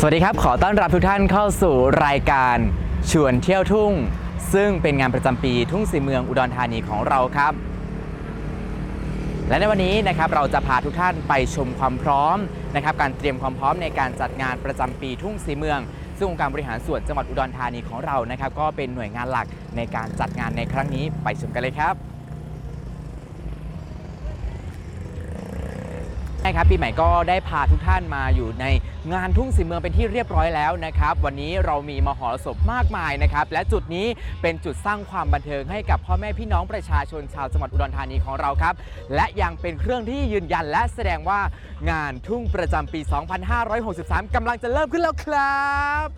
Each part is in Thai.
สวัสดีครับ ขอต้อนรับทุกท่านเข้าสู่รายการชวนเที่ยวทุ่ง ซึ่งเป็นงานประจำปีทุ่งสีเมืองอุดรธานีของเราครับ และในวันนี้นะครับเราจะพาทุกท่านไปชมความพร้อมนะครับการเตรียมความพร้อมในการจัดงานประจำปีทุ่งสีเมือง ซึ่งองค์การบริหารส่วนจังหวัดอุดรธานีของเรานะครับ ก็เป็นหน่วยงานหลักในการจัดงานในครั้งนี้ไปชมกันเลยครับ ใช่ครับปีใหม่ก็ได้พาทุกท่านมาอยู่ในงานทุ่งสีเมืองเป็นที่เรียบร้อยแล้วนะครับ วันนี้เรามีมหรสพมากมายนะครับ และจุดนี้เป็นจุดสร้างความบันเทิงให้กับพ่อแม่พี่น้องประชาชนชาวจังหวัดอุดรธานีของเราครับ และยังเป็นเครื่องที่ยืนยันและแสดงว่างานทุ่งประจำปี 2563กำลังจะเริ่มขึ้นแล้วครับ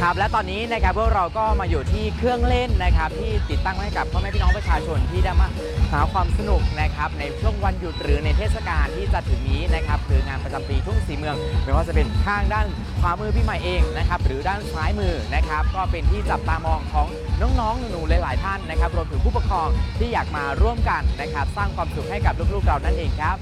ครับและตอนนี้นะครับพวกเราก็มาอยู่ที่เครื่องเล่นนะครับที่ติดตั้งให้กับพ่อแม่พี่น้องประชาชนที่ได้มาหาความสนุกนะครับในช่วงวันหยุดหรือในเทศกาลที่จะถึงนี้นะครับคืองานประจำปีทุ่งสีเมืองไม่ว่าจะเป็นข้างด้านขวามือพี่ใหม่เองนะครับหรือด้านซ้ายมือนะครับก็เป็นที่จับตามองของน้องๆหนูๆหลาย ๆ ท่านนะครับรวมถึงผู้ปกครองที่อยากมาร่วมกันนะครับสร้างความสุขให้กับลูกๆเรานั่นเองครับ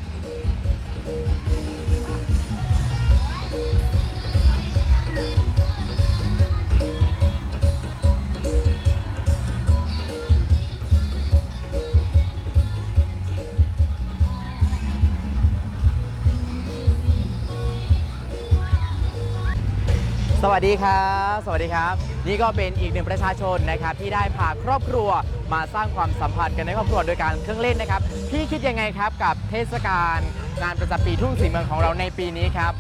สวัสดีครับ สวัสดีครับ นี่ก็เป็นอีกหนึ่งประชาชนนะครับที่ได้พาครอบครัวมาสร้างความสัมพันธ์กันในครอบครัวโดยการเครื่องเล่นนะครับ พี่คิดยังไงครับกับเทศกาลงานประจำปีทุ่งสีเมืองของเราในปีนี้ครับ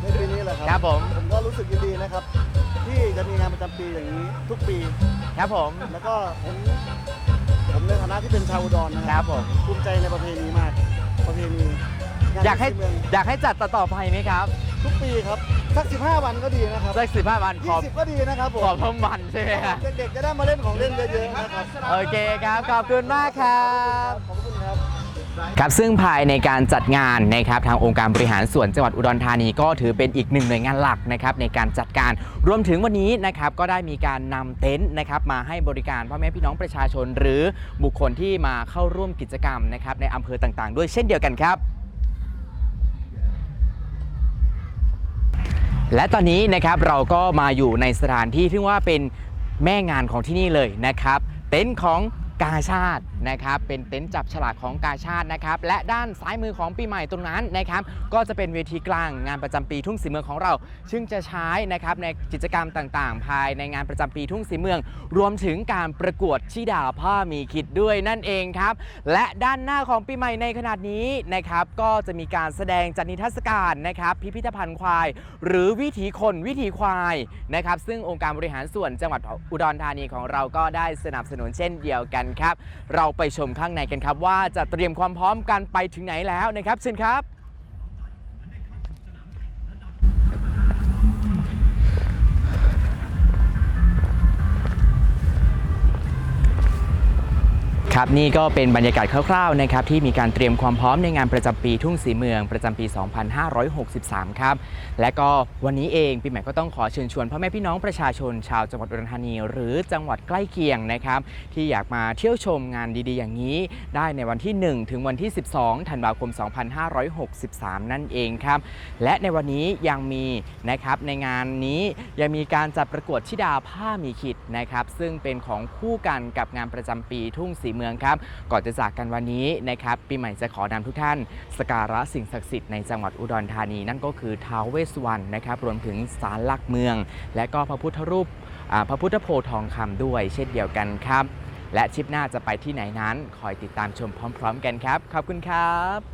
ในปีนี้แหละครัครับผม ผมก็รู้สึกยินดีนะครับ ที่จะมีงานประจำปีอย่างนี้ทุกปี ครับผม แล้วก็ผมผมในฐานะที่เป็นชาวอุดรนะคครัรับบผม ภูมิใจในประเพณีมาก ประเพณีงนอยากให้พื้นเมืองอยากให้จัดต่อๆไปไหมครับ ทุกปีครับ สัก 15 วันก็ดีนะครับสักสิบห้าวันขอบ20 ก็ดีนะครับผมขอบเพิ่มวันใช่ไหมครับเด็กๆจะได้มาเล่นของเล่นเยอะๆนะครับโอเคครับ ขอบคุณมากครับ ขอบคุณครับ ครับซึ่งภายในการจัดงานนะครับทางองค์การบริหารส่วนจังหวัดอุดรธานีก็ถือเป็นอีกหนึ่งหน่วยงานหลักนะครับในการจัดการรวมถึงวันนี้นะครับก็ได้มีการนำเต็นท์นะครับมาให้บริการพ่อแม่พี่น้องประชาชน หรือบุคคลที่มาเข้าร่วมกิจกรรมนะครับในอำเภอต่างๆ ด้วยเช่นเดียวกันครับ และตอนนี้นะครับเราก็มาอยู่ในสถานที่ที่ว่าเป็นแม่งานของที่นี่เลยนะครับ เต็นท์ของ กาชาตินะครับเป็นเต็นท์จับฉลากของกาชาตินะครับและด้านซ้ายมือของปีใหม่ตรงนั้นนะครับก็จะเป็นเวทีกลางงานประจำปีทุ่งสีเมืองของเรา ซึ่งจะใช้นะครับในกิจกรรมต่างๆ ภายในงานประจำปีทุ่งสีเมือง รวมถึงการประกวดชิดาผ้ามีคิดด้วยนั่นเองครับและด้านหน้าของปีใหม่ในขนาดนี้นะครับก็จะมีการแสดงจัดนิทรรศการนะครับพิพิธภัณฑ์ควาย หรือวิถีคนวิถีควายนะครับซึ่งองค์การบริหารส่วนจังหวัดอุดรธานีของเราก็ได้สนับสนุนเช่นเดียวกันครับ เราไปชมข้างในกันครับ ว่าจะเตรียมความพร้อมกันไปถึงไหนแล้วนะครับเชิญครับ ครับนี่ก็เป็นบรรยากาศคร่าวๆนะครับที่มีการเตรียมความพร้อมในงานประจำปีทุ่งสีเมืองประจำปี 2563 ครับ และก็วันนี้เองปีใหม่ก็ต้องขอเชิญชวนพ่อแม่พี่น้องประชาชน ชาวจังหวัดอุดรธานี หรือจังหวัดใกล้เคียงนะครับ ที่อยากมาเที่ยวชมงานดีๆ อย่างนี้ ได้ในวันที่ 1 ถึงวันที่ 12 ธันวาคม 2563 นั่นเองครับ และในวันนี้ยังมีนะครับในงานนี้ยังมีการจัดประกวดชิดาผ้ามีขิดนะครับซึ่งเป็นของคู่กันกับงานประจำปีทุ่งสีเมืองครับก่อนจะจากกันวันนี้นะครับปีใหม่จะขอนำทุกท่าน สการะสิ่งศักดิ์สิทธิ์ในจังหวัดอุดรธานี นั่นก็คือท้าวเวสสุวรรณนะครับรวมถึงศาลหลักเมือง และก็พระพุทธรูปพระพุทธโพทองคำด้วย เช่นเดียวกันครับ และชิปหน้าจะไปที่ไหนนั้น คอยติดตามชมพร้อม ๆ กันครับ ขอบคุณครับ